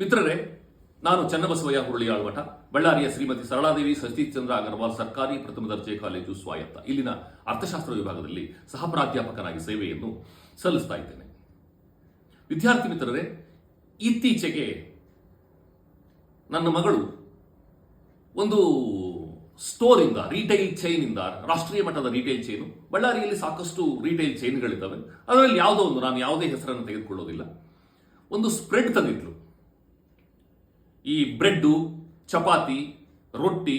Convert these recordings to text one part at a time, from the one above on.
ಮಿತ್ರರೇ, ನಾನು ಚನ್ನಬಸವಯ್ಯ ಹುರುಳಿ ಆಳ್ವಟ ಬಳ್ಳಾರಿಯ ಶ್ರೀಮತಿ ಸರಳಾದೇವಿ ಸತೀಶ್ಚಂದ್ರ ಅಗರ್ವಾಲ್ ಸರ್ಕಾರಿ ಪ್ರಥಮ ದರ್ಜೆ ಕಾಲೇಜು ಸ್ವಾಯತ್ತ. ಇಲ್ಲಿನ ಅರ್ಥಶಾಸ್ತ್ರ ವಿಭಾಗದಲ್ಲಿ ಸಹ ಪ್ರಾಧ್ಯಾಪಕನಾಗಿ ಸೇವೆಯನ್ನು ಸಲ್ಲಿಸ್ತಾ ಇದ್ದೇನೆ. ವಿದ್ಯಾರ್ಥಿ ಮಿತ್ರರೇ, ಇತ್ತೀಚೆಗೆ ನನ್ನ ಮಗಳು ಒಂದು ಸ್ಟೋರಿಂದ ರೀಟೈಲ್ ಚೈನಿಂದ ರಾಷ್ಟ್ರೀಯ ಮಟ್ಟದ ರೀಟೈಲ್ ಚೈನು ಬಳ್ಳಾರಿಯಲ್ಲಿ ಸಾಕಷ್ಟು ರೀಟೈಲ್ ಚೈನ್ಗಳಿದ್ದಾವೆ ಅದರಲ್ಲಿ ಯಾವುದೋ ಒಂದು, ನಾನು ಯಾವುದೇ ಹೆಸರನ್ನು ತೆಗೆದುಕೊಳ್ಳೋದಿಲ್ಲ. ಒಂದು ಸ್ಪ್ರೆಡ್ ತಂದಿದ್ಲು. ಈ ಬ್ರೆಡ್ಡು, ಚಪಾತಿ, ರೊಟ್ಟಿ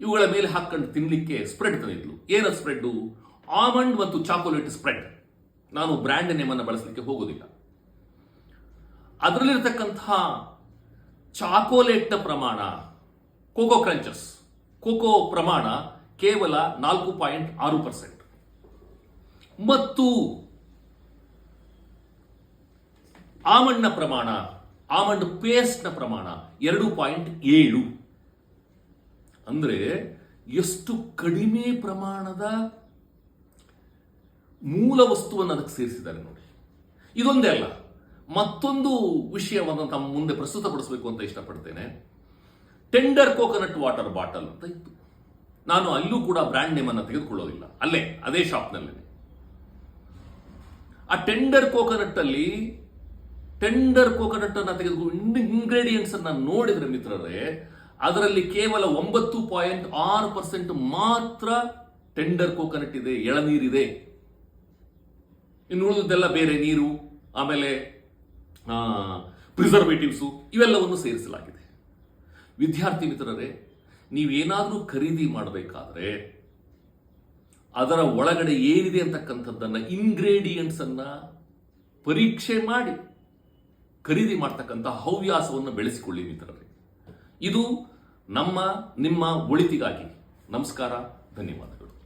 ಇವುಗಳ ಮೇಲೆ ಹಾಕೊಂಡು ತಿನ್ನಲಿಕ್ಕೆ ಸ್ಪ್ರೆಡ್ ತಂದಿದ್ಲು ಏನು ಸ್ಪ್ರೆಡ್ಡು ಆಮಂಡ್ ಮತ್ತು ಚಾಕೊಲೇಟ್ ಸ್ಪ್ರೆಡ್ ನಾನು ಬ್ರ್ಯಾಂಡ್ ನೇಮನ್ನು ಬಳಸಲಿಕ್ಕೆ ಹೋಗೋದಿಲ್ಲ. ಅದರಲ್ಲಿರತಕ್ಕಂತಹ ಚಾಕೋಲೇಟ್ನ ಪ್ರಮಾಣ, ಕೋಕೋ ಕ್ರಂಚಸ್ ಕೋಕೋ ಪ್ರಮಾಣ ಕೇವಲ ನಾಲ್ಕು ಪಾಯಿಂಟ್ ಆರು ಪರ್ಸೆಂಟ್. ಮತ್ತು ಆಮಂಡ್ನ ಪ್ರಮಾಣ ಆಮಂಡ್ ಪೇಸ್ಟ್ನ ಪ್ರಮಾಣ ಎರಡು ಪಾಯಿಂಟ್ ಏಳು. ಅಂದರೆ ಎಷ್ಟು ಕಡಿಮೆ ಪ್ರಮಾಣದ ಮೂಲ ವಸ್ತುವನ್ನು ಅದಕ್ಕೆ ಸೇರಿಸಿದ್ದಾರೆ ನೋಡಿ. ಇದೊಂದೇ ಅಲ್ಲ, ಮತ್ತೊಂದು ವಿಷಯವನ್ನು ತಮ್ಮ ಮುಂದೆ ಪ್ರಸ್ತುತಪಡಿಸಬೇಕು ಅಂತ ಇಷ್ಟಪಡ್ತೇನೆ. ಟೆಂಡರ್ ಕೋಕೋನಟ್ ವಾಟರ್ ಬಾಟಲ್ ಅಂತ ಇತ್ತು. ನಾನು ಅಲ್ಲೂ ಕೂಡ ಬ್ರ್ಯಾಂಡ್ ನೇಮ್ ಅನ್ನು ತೆಗೆದುಕೊಳ್ಳೋದಿಲ್ಲ. ಅಲ್ಲೇ, ಅದೇ ಶಾಪ್ನಲ್ಲೇ ಆ ಟೆಂಡರ್ ಕೋಕೋನಟ್ ಅಲ್ಲಿ ಟೆಂಡರ್ ಕೋಕೋನಟ್ ಅನ್ನ ತೆಗೆದುಕೊಂಡು ಇಂಗ್ರೀಡಿಯೆಂಟ್ಸ್ ಅನ್ನ ನೋಡಿದ್ರೆ ಮಿತ್ರರೇ, ಅದರಲ್ಲಿ ಕೇವಲ ಒಂಬತ್ತು ಪಾಯಿಂಟ್ ಆರು ಪರ್ಸೆಂಟ್ ಮಾತ್ರ ಟೆಂಡರ್ ಕೋಕೋನಟ್ ಇದೆ ಎಳನೀರಿದೆ ಇನ್ನು ಉಳಿದದ್ದೆಲ್ಲ ಬೇರೆ ನೀರು, ಆಮೇಲೆ ಪ್ರಿಸರ್ವೇಟಿವ್ಸು ಇವೆಲ್ಲವನ್ನು ಸೇರಿಸಲಾಗಿದೆ. ವಿದ್ಯಾರ್ಥಿ ಮಿತ್ರರೇ, ನೀವೇನಾದರೂ ಖರೀದಿ ಮಾಡಬೇಕಾದ್ರೆ ಅದರ ಒಳಗಡೆ ಏನಿದೆ ಅಂತಕ್ಕಂಥದ್ದನ್ನು ಇಂಗ್ರೇಡಿಯೆಂಟ್ಸನ್ನು ಪರೀಕ್ಷೆ ಮಾಡಿ. ಖರೀದಿ ಮಾಡ್ತಕ್ಕಂಥ ಹವ್ಯಾಸವನ್ನು ಬೆಳೆಸಿಕೊಳ್ಳಿ ಮಿತ್ರರೇ. ಇದು ನಮ್ಮ ನಿಮ್ಮ ಒಳಿತಿಗಾಗಿ ನಮಸ್ಕಾರ ಧನ್ಯವಾದಗಳು.